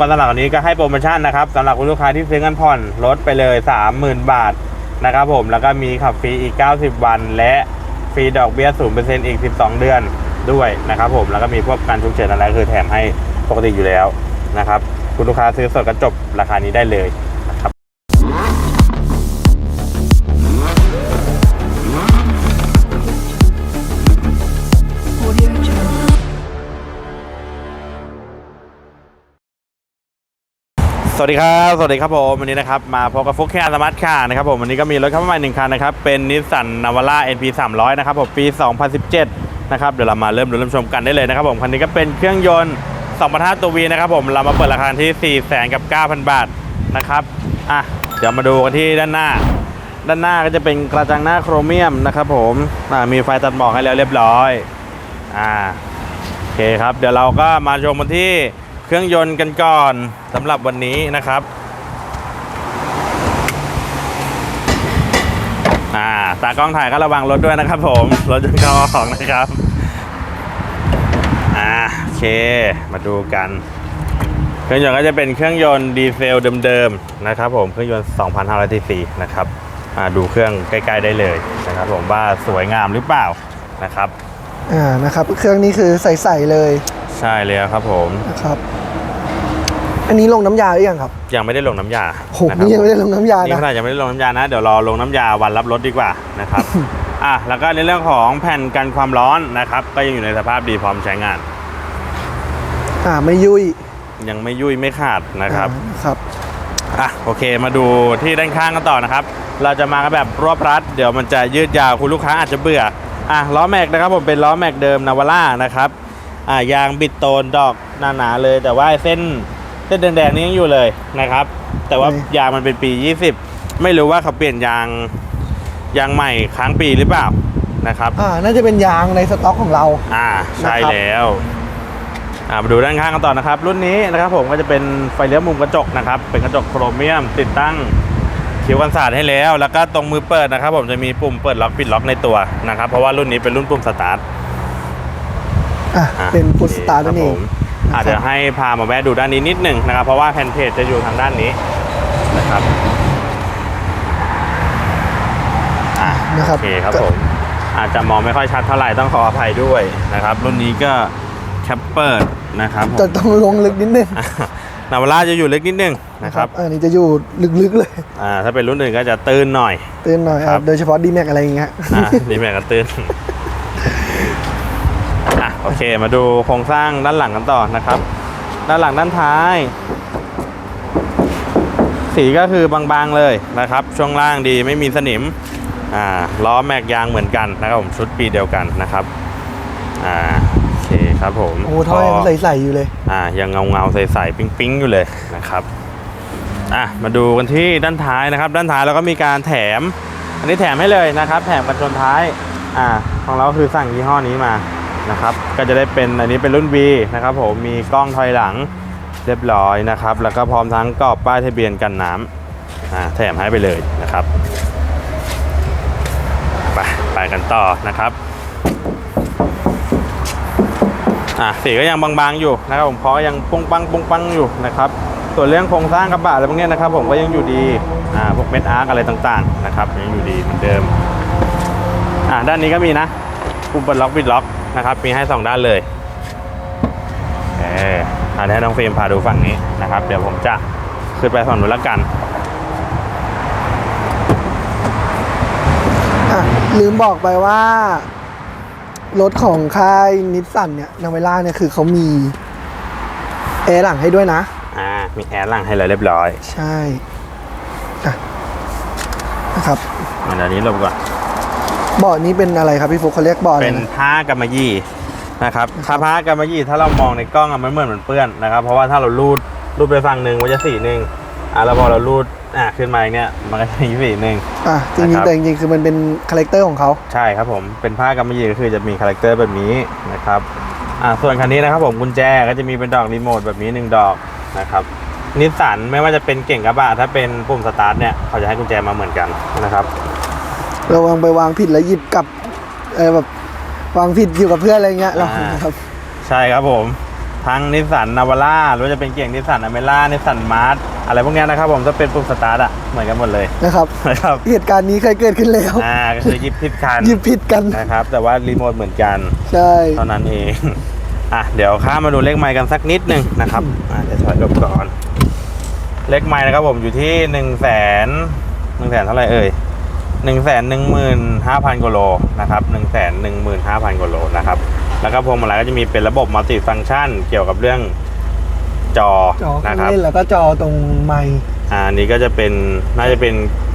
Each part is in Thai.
วันสำหรับวันนี้ก็ให้โปรโมชั่นนะครับสำหรับคุณลูกค้าที่ซื้อเงินผ่อนลดไปเลย 30,000 บาทนะครับผมแล้วก็มีขับฟรีอีก 90 วัน และฟรีดอกเบี้ย0%อีก 12 เดือนด้วยนะครับผมแล้วก็มีพวกการฉุกเฉินอะไรคือแถมให้ปกติอยู่แล้วนะครับคุณลูกค้าซื้อสดก็จบราคานี้ได้เลย สวัสดีครับ สวัสดีครับผมวันนี้นะครับมาพบกับฟุกแคร์สมาร์ทคาร์นะครับผมวันนี้ก็มีรถเข้ามาใหม่หนึ่งคันนะครับเป็นนิสสันนาวาร่า NP 300นะครับผมปี 2017 นะครับเดี๋ยวเรามาเริ่มดูเริ่มชมกันได้เลยนะครับผมคันนี้ก็เป็นเครื่องยนต์2.5ตัววีนะครับผมเรามาเปิดราคาที่ 4 0 0 0 0กับ 9,000 บาทนะครับอะเดี๋ยวมาดูกันที่ด้านหน้า ด้านหน้าก็จะเป็นกระจังหน้าโครเมียมนะครับผมอ่ามีไฟตัดหมอกให้แล้วเรียบร้อยอ่าโอเคครับเดี๋ยวเราก็มาชมกันที่ เครื่องยนต์กันก่อนสำหรับวันนี้นะครับอ่าตากล้องถ่ายก็ระวังรถด้วยนะครับผมรถจะเข้าออกนะครับอ่าโอเคมาดูกัน เครื่องยนต์ก็จะเป็นเครื่องยนต์ดีเซลเดิมๆนะครับผมเครื่องยนต์ 2,500 cc นะครับอ่าดูเครื่องใกล้ๆได้เลยนะครับผมว่าสวยงามหรือเปล่านะครับอ่านะครับเครื่องนี้คือใสๆเลย ใช่เลยครับผม นะครับ อันนี้ลงน้ำยาหรือยังครับยังไม่ได้ลงน้ำยาโหะครับนี่ยังไม่ได้ลงน้ำยานี่นะ ขนาดยังไม่ได้ลงน้ำยานะ เดี๋ยวรอลงน้ำยาวันรับรถดีกว่านะครับ อะแล้วก็ในเรื่องของแผ่นกันความร้อนนะครับ ก็ยังอยู่ในสภาพดีพร้อมใช้งาน อ่าไม่ยุ่ยยังไม่ยุ่ยไม่ขาดนะครับ อ่าครับ อะโอเคมาดูที่ด้านข้างกันต่อนะครับ เราจะมากันแบบรวบรัด เดี๋ยวมันจะยืดยาวคุณลูกค้าอาจจะเบื่ออะล้อแม็กนะครับผมเป็นล้อแม็กเดิมนาวาร่านะครับ อ่ายางบิดโตนดอกหนาๆเลย แต่ว่าเส้นเส้นแดงๆนี่ยังอยู่เลยนะครับ แต่ว่าอืมยางมันเป็นปี 20 ไม่รู้ว่าเขาเปลี่ยนยางยางใหม่ค้างปีหรือเปล่านะครับ อ่าน่าจะเป็นยางในสต็อกของเรา อ่าใช่นะครับ แล้วอ่ามาดูด้านข้างกันต่อนะครับ รุ่นนี้นะครับผมก็จะเป็นไฟเลี้ยวมุมกระจกนะครับ เป็นกระจกโครเมียม ติดตั้งคิ้วกันศาสตร์ให้แล้ว แล้วก็ตรงมือเปิดนะครับ ผมจะมีปุ่มเปิดล็อกปิดล็อกในตัวนะครับ เพราะว่ารุ่นนี้เป็นรุ่นปุ่มสตาร์ท อะอะเป็นพุทสตาร์คนั่บนเอผงมอาจจะให้พามาแวะดูด้านนี้นิดหนึ่งนะครับ เพราะว่าแผ่นเพจจะอยู่ทางด้านนี้นะครับอะนะครับโอเคครับผมอาจจะมองไม่ค่อยชัดเท่าไหร่ต้องขออภัยด้วยนะครับ รุ่นนี้ก็แคปเปิดนะครับผมจะต้องลงลึกนิดนึงนาวาร่าจะอยู่ลึกนิดนึงนะครับอันนี้จะอยู่ลึกๆเลยอ่าถ้าเป็นรุ่นอื่นก็จะตื้นหน่อย ตื่นหน่อยครัอะบโดยเฉพาะดีแม็กอะไรอย่างเงี้ยอ่านี่แม่ก็ตื้นอะ โอเค มาดูโครงสร้างด้านหลังกันต่อนะครับ ด้านหลังด้านท้าย สีก็คือบางๆเลยนะครับ ช่วงล่างดีไม่มีสนิมอ่าล้อแม็กยางเหมือนกันนะครับผมชุดปีเดียวกันนะครับอ่าโอเคครับผมโอ้โหท่อยังก็ใสๆอยู่เลยอ่ายังเงาเงาๆใสๆปิ๊งๆอยู่เลยนะครับอะมาดูกันที่ด้านท้ายนะครับ ด้านท้ายเราก็มีการแถม อันนี้แถมให้เลยนะครับ แถมกันชนท้ายอ่าของเราคือสั่งยี่ห้อนี้มา นะครับ ก็จะได้เป็นอันนี้เป็นรุ่น B นะครับผมมีกล้องถอยหลังเรียบร้อยนะครับ แล้วก็พร้อมทั้งกรอบป้ายทะเบียนกันน้ำอ่าแถมให้ไปเลยนะครับไปไปกันต่อนะครับอะสีก็ยังบางๆอยู่นะครับผมเพราะยังปุ้งปังปุ้งปังอยู่นะครับส่วนเรื่องโครงสร้างกระบะอะไรพวกนี้นะครับ ผมก็ยังอยู่ดีอ่าพวกเม็ดอาร์กอะไรต่างๆนะครับยังอยู่ดีเหมือนเดิมอ่าด้านนี้ก็มีนะ ปุ่มเปิดล็อกปิดล็อกนะครับมีให้สองด้านเลยเอออันนี้ให้น้องเฟรมพาดูฝั่งนี้นะครับ เดี๋ยวผมจะขึ้นไปฝั่งนู้นละกันอะลืมบอกไปว่า รถของค่ายนิสสันเนี่ยนาเวล่าเนี่ยคือเขามีแอร์หลังให้ด้วยนะ อ่ามีแอร์หลังให้เลยเรียบร้อยใช่อะนะครับ อันนี้ลงก่อนเบาะนี้เป็นอะไรครับพี่ฟุกเขาเรียกเบาะอะไรเป็นนะผ้ากำมะยี่นะครับถ้าผ้ากำมะยี่ถ้าเรามองในกล้องอะมันเหมือนมันเปื้อนนะครับ เพราะว่าถ้าเรารูดรูดไปฝั่งหนึ่งมันจะสีหนึ่งอะแล้วพอเรารูดอะขึ้นมาอย่างเนี้ยมันก็จะมีสีหนึ่ง อะจรินะงครับๆแต่จริงๆคือมันเป็นคาแรคเตอร์ของเขาใช่ครับผมเป็นผ้ากำมะยี่ก็คือจะมีคาแรคเตอร์แบบนี้นะครับอะส่วนคันนี้นะครับผมกุญแจก็จะมีเป็นดอกรีโมทแบบนี้หนึ่งดอกนะครับนิสสันไม่ว่าจะเป็นเก่งกระบะถ้าเป็นปุ่มสตาร์ทเนี่ยเขาจะให้กุญแจมาเหมือนกันนะครับ ระวังไปวางผิดแล้วหยิบกลับเออแบบวางผิดอยู่กับเพื่อนอะไรเงี้ยเราครับ ใช่ครับผม ทั้งนิสสันนาวาร่าหรือว่าจะเป็นเก่งนิสสันอเมร่านิสสันมาร์ทอะไรพวกเนี้ยนะครับผมจะเป็นปุ่มสตาร์ทอะเหมือนกันหมดเลยนะครับ นะครับเหตุการณ์นี้เคยเกิดขึ้นแล้วอ่าก็คือหยิบผิดคันหยิบผิดกัน นะครับ แต่ว่ารีโมทเหมือนกัน ใช่ เท่านั้นเอง อะ เดี๋ยวข้ามมาดูเลขไมค์กันสักนิดหนึ่งนะครับ อะเดี๋ยวถอยหลบก่อน เลขไมค์นะครับผมอยู่ที่หนึ่งแสนหนึ่งแสนเท่าไหร่เอ่ย หนึ่งแสนหนึ่งหมื่นห้าพันกิโลนะครับหนึ่งแสนหนึ่งหมื่นห้าพันกิโลนะครับแล้วก็พวงมาลัยก็จะมีเป็นระบบมัลติฟัง c t ชันเกี่ยวกับเรื่องจอจอเครื่นะองครับเล่นแล้วก็จอตรงไมค์อ่าอันนี้ก็จะเป็นน่าจะเป็น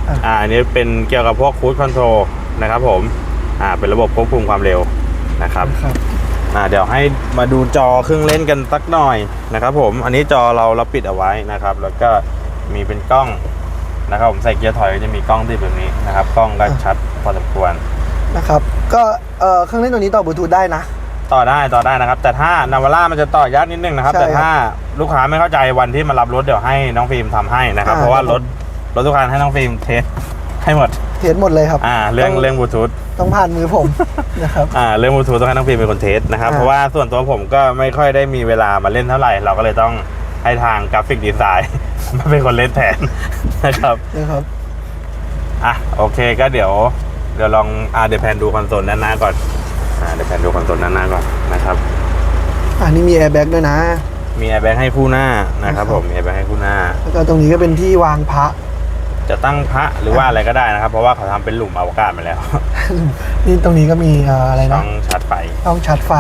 อะอ่าอันนี้เป็นเกี่ยวกับพวกคูดคอนโทรลนะครับผมอ่าเป็นระบบควบคุมความเร็วนะครับ นะครับอ่าเดี๋ยวให้มาดูจอเครื่องเล่นกันสักหน่อยนะครับผมอันนี้จอเราเราปิดเอาไว้นะครับ แล้วก็มีเป็นกล้อง นะครับผมใส่เกียร์ถอยก็จะมีกล้องติดแบบนี้นะครับกล้องก็ชัดพอสมควรนะครับก็เอ่อเครื่องเล่นตัวนี้ต่อบลูทูธได้นะ ต่อได้ต่อได้นะครับ แต่ถ้านาวาร่ามันจะต่อยากนิดนึงนะครับ ใช่แต่ถ้าลูกค้าไม่เข้าใจวันที่มารับรถเดี๋ยวให้น้องฟิล์มทำให้นะครับ อ่า เพราะว่าครับรถรถทุกคันให้น้องฟิล์มเทสให้หมดเทสหมดเลยครับอ่าเรื่องต้องเรื่องบลูทูธต้องผ่านมือผม นะครับ อ่าเรื่องบลูทูธต้องให้น้องฟิล์มเป็นคนเทสนะครับอ่า เพราะว่าส่วนตัวผมก็ไม่ค่อยได้มีเวลามาเล่นเท่าไหร่ เราก็เลยต้องให้ทางกราฟิกดีไซน์ มาเป็นคนเล่นแทนนะครับนะครับอะโอเคก็เดี๋ยวเดี๋ยวลองอ่าเดี๋ยวแพนดูคอนโซลด้านหน้าก่อนอ่าเดี๋ยวแพนดูคอนโซลด้านหน้าก่อนนะครับอันนี้มีแอร์แบ็กด้วยนะ มีแอร์แบ็กให้คู่หน้านะครับนะครับผมมีแอร์แบ็กให้คู่หน้า แล้วก็ตรงนี้ก็เป็นที่วางพระ จะตั้งพระหรือว่าอะไรก็ได้นะครับ เพราะว่าเขาทำเป็นหลุมอวกาศมาแล้ว นี่ตรงนี้ก็มีเอ่ออะไรต้นะองชาร์จไฟต้องชาร์จไฟ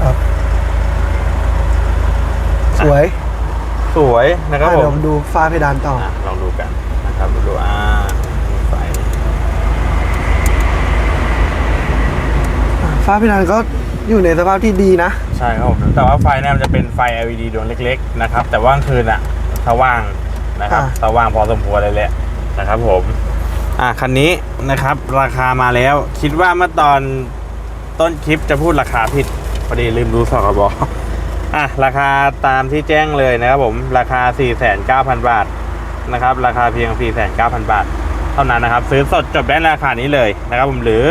ครับ สวย สวยนะครับอะผเดี๋ยวมมาดูฝ้าเพดานต่อ อะลองดูกันนะครับดูอ่าไฟอะฝ้าเพดานก็อยู่ในสภาพที่ดีนะ ใช่ครับผมแต่ว่าไฟเนี่ยมันจะเป็นไฟ LED ดวงเล็กๆนะครับ แต่ว่ากลางคืนอะสว่างนะครับอ่าสว่างพอสมควรเลยแหละนะครับผมอะคันนี้นะครับราคามาแล้ว คิดว่าเมื่อตอนต้นคลิปจะพูดราคาผิดพอดีลืมดูสกบ อะราคาตามที่แจ้งเลยนะครับผมราคา 49,000บาทนะครับราคาเพียง 49,000 บาท เท่านั้นนะครับ ซื้อสดจบได้ในราคานี้เลยนะครับผมหรือ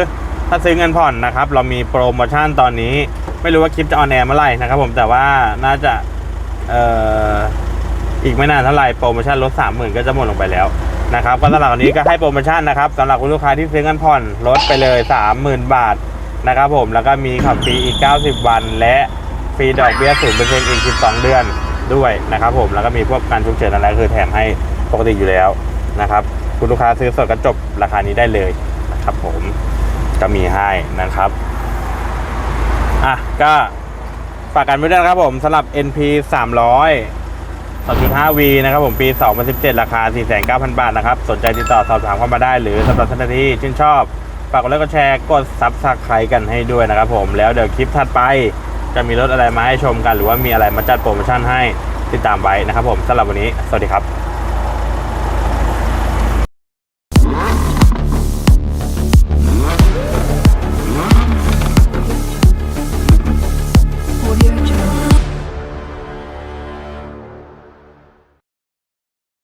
ถ้าซื้อเงินผ่อนนะครับ เรามีโปรโมชั่นตอนนี้ ไม่รู้ว่าคลิปจะออนแอร์เมื่อไหร่นะครับผมแต่ว่าน่าจะเอ่ออีกไม่นานเท่าไหร่โปรโมชั่นลด 30,000 ก็จะหมดลงไปแล้วนะครับก็สำหรับวันนี้ก็ให้โปรโมชั่นนะครับสำหรับคุณลูกค้าที่ซื้อเงินผ่อนลดไปเลย 30,000 บาทนะครับผมแล้วก็มีขับฟรีอีก 90 วันและ ฟรีดอกเบี้ย0%อีก12 เดือนด้วยนะครับผมแล้วก็มีพวกการฉุกเฉินอะไรคือแถมให้ปกติอยู่แล้วนะครับคุณลูกค้าซื้อสดก็จบราคานี้ได้เลยนะครับผมก็มีให้นะครับอะก็ฝากกันไว้ด้วยนะครับผมสำหรับ NP 300 2.5V นะครับผมปี 2017 ราคา 49,000 บาทนะครับ สนใจติดต่อสอบถามเข้ามาได้หรือสำหรับท่านที่ชื่นชอบ ฝากกดไลค์กดแชร์กดซับสไครต์กันให้ด้วยนะครับผมแล้วเดี๋ยวคลิปถัดไป จะมีรถอะไรมาให้ชมกัน หรือว่ามีอะไรมาจัดโปรโมชั่นให้ติดตามไว้นะครับผมสำหรับวันนี้ สวัสดีครับ